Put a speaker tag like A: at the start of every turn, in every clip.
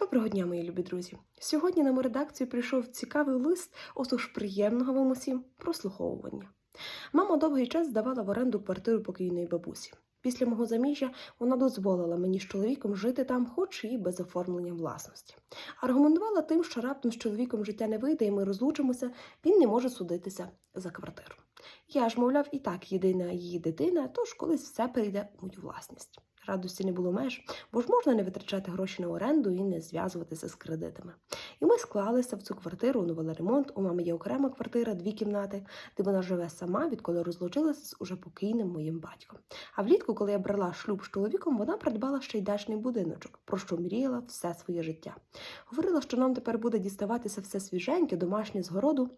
A: Доброго дня, мої любі друзі! Сьогодні на мою редакцію прийшов цікавий лист, отож приємного вам усім прослуховування. Мама довгий час здавала в оренду квартиру покійної бабусі. Після мого заміжжя вона дозволила мені з чоловіком жити там, хоч і без оформлення власності. Аргументувала тим, що раптом з чоловіком життя не вийде, і ми розлучимося, він не може судитися за квартиру. Я ж, мовляв, і так єдина її дитина, тож колись все перейде у мою власність. Радості не було меж, бо ж можна не витрачати гроші на оренду і не зв'язуватися з кредитами. І ми склалися в цю квартиру, оновили ремонт. У мами є окрема квартира, дві кімнати, де вона живе сама, відколи розлучилася з уже покійним моїм батьком. А влітку, коли я брала шлюб з чоловіком, вона придбала ще й дачний будиночок, про що мріяла все своє життя. Говорила, що нам тепер буде діставатися все свіженьке, домашнє з городу.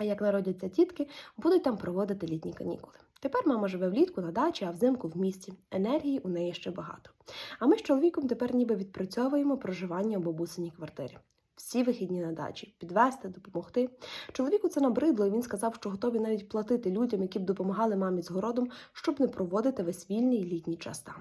A: А як народяться тітки, будуть там проводити літні канікули. Тепер мама живе влітку на дачі, а взимку в місті. Енергії у неї ще багато. А ми з чоловіком тепер ніби відпрацьовуємо проживання у бабусиній квартирі. Всі вихідні на дачі, підвести, допомогти. Чоловіку це набридло, і він сказав, що готові навіть платити людям, які б допомагали мамі з городом, щоб не проводити весь вільний літній час там.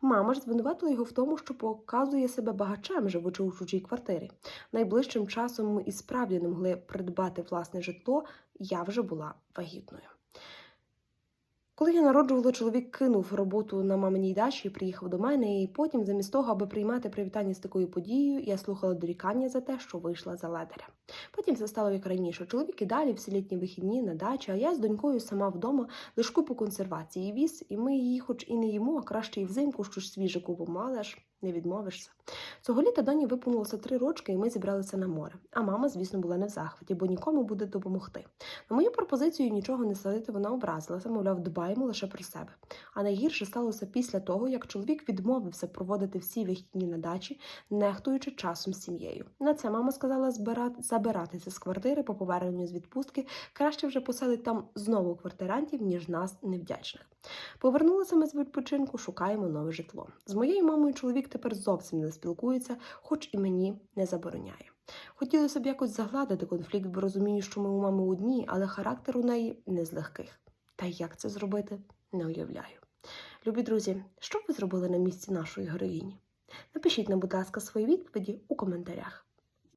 A: Мама ж звинуватила його в тому, що показує себе багачем, живучи у чужій квартирі. Найближчим часом ми і справді не могли придбати власне житло, я вже була вагітною. Коли я народжувала, чоловік кинув роботу на маминій дачі приїхав до мене, і потім, замість того, аби приймати привітання з такою подією, я слухала дорікання за те, що вийшла за ледаря. Потім все стало як раніше. Чоловік і далі всі літні вихідні на дачі, а я з донькою сама вдома лиш купу консервації віз, і ми її, хоч і не їмо, а краще і взимку щось свіже купимо, але ж не відмовишся. Цього літа доні виповнилося три рочки, і ми зібралися на море. А мама, звісно, була не в захваті, бо нікому буде допомогти. На мою пропозицію нічого не садити вона образилася, мовляв, дбаємо лише про себе. А найгірше сталося після того, як чоловік відмовився проводити всі вихідні на дачі, нехтуючи часом з сім'єю. На це мама сказала збирати, забиратися з квартири по поверненню з відпустки, краще вже поселить там знову квартирантів, ніж нас невдячних. Повернулися ми з відпочинку, шукаємо нове житло. З моєю мамою чоловік тепер зовсім не спілкується, хоч і мені не забороняє. Хотілося б якось загладити конфлікт, бо розумію, що ми у мами одні, але характер у неї не з легких. Та як це зробити, не уявляю. Любі друзі, що ви зробили на місці нашої героїні? Напишіть нам, будь ласка, свої відповіді у коментарях.